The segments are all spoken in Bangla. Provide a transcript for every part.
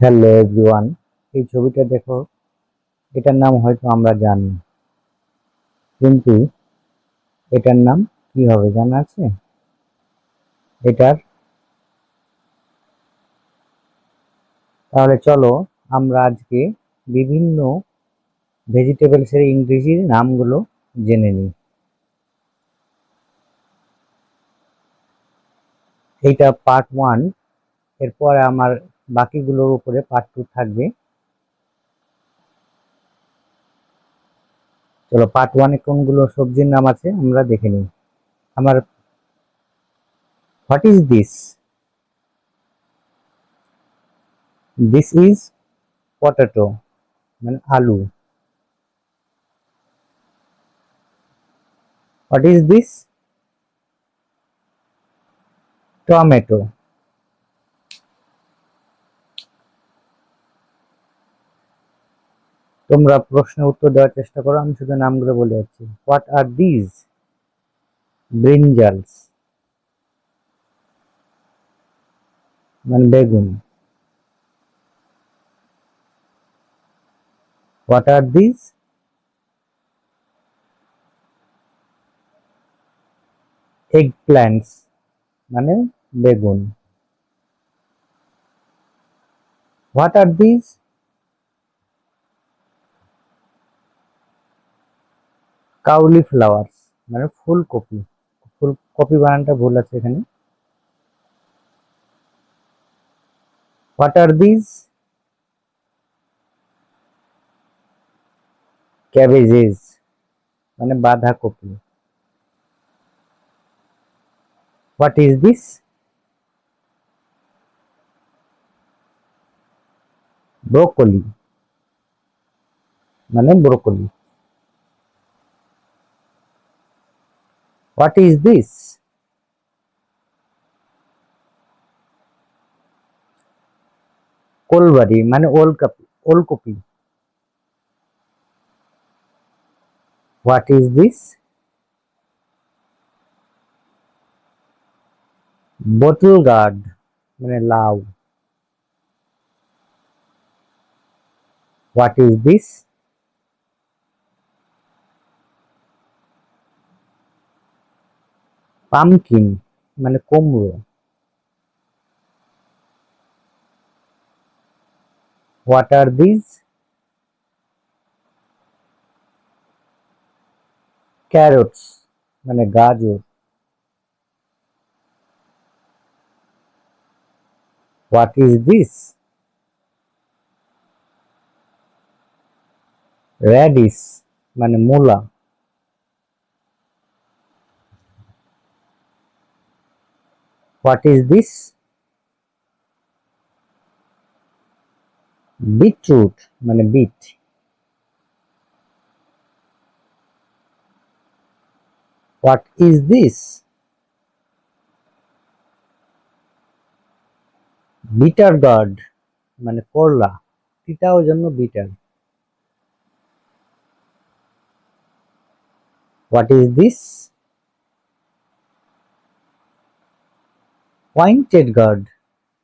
হ্যালো এভরিওয়ান এই ছবিটা দেখো, এটার নাম হয়তো আমরা জানি। কিন্তু এটার নাম কি হবে জানা আছে? এটার তাহলে চলো আমরা আজকে বিভিন্ন ভেজিটেবলসের ইংরেজির নামগুলো জেনে নিই। এইটা পার্ট ওয়ান এরপরে আমার বাকিগুলোর উপরে পার্ট টু থাকবে। চলো পার্ট ওয়ানে কোনগুলো সবজির নাম আছে আমরা দেখে নিই। আমার what is this this is potato মানে আলু। হোয়াট ইজ দিস টমেটো তোমরা প্রশ্নের উত্তর দেওয়ার চেষ্টা করো, আমি শুধু নামগুলো বলে যাচ্ছি। হোয়াট আর দিজ ব্রিঞ্জালস মানে বেগুন। What are these eggplants মানে বেগুন। What are these cauliflowers মানে ফুলকপি ফুলকপি বানানটা ভুল আছে এখানে। হোয়াট আর দিজ ক্যাবেজেস মানে বাঁধাকপি। হোয়াট ইজ দিস ব্রোকলি মানে broccoli What is this? Kohlrabi মানে ওলকপি ওলকপি what is this bottle gourd মানে লাউ হোয়াট ইজ দিস পামকিন মানে কুমড়ো। হোয়াট আর দিস ক্যারটস মানে গাজর। হোয়াট ইজ দিস র্যাডিস মানে মূলা। হোয়াট ইজ দিস বিটরুট মানে beet what is this bitter gourd মানে করলা। তিতাও জন্য bitter what is this pointed gourd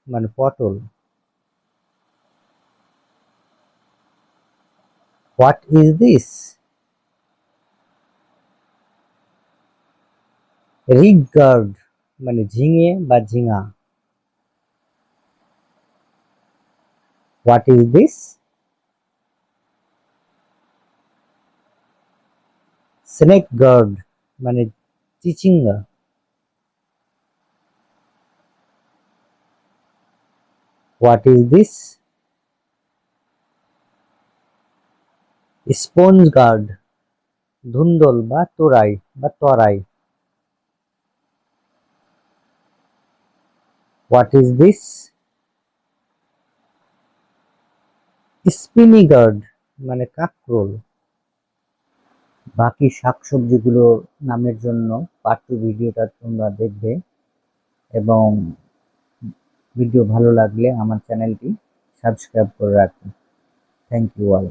মানে পটল। হোয়াট ইজ দিস রিগ গার্ড মানে ঝিঙে বা ঝিঙা। What is this snake gourd মানে চিচিঙ্গা। What is this? Sponge gourd ধুন্দল বা তোরাই বা তরাই। What is this spiny gourd মানে কাকরোল। বাকি শাকসবজিগুলোর নামের জন্য পার্ট ভিডিওটা তোমরা দেখবে। এবং ভিডিও ভালো লাগলে আমার চ্যানেলটি সাবস্ক্রাইব করে রাখবেন। Thank you all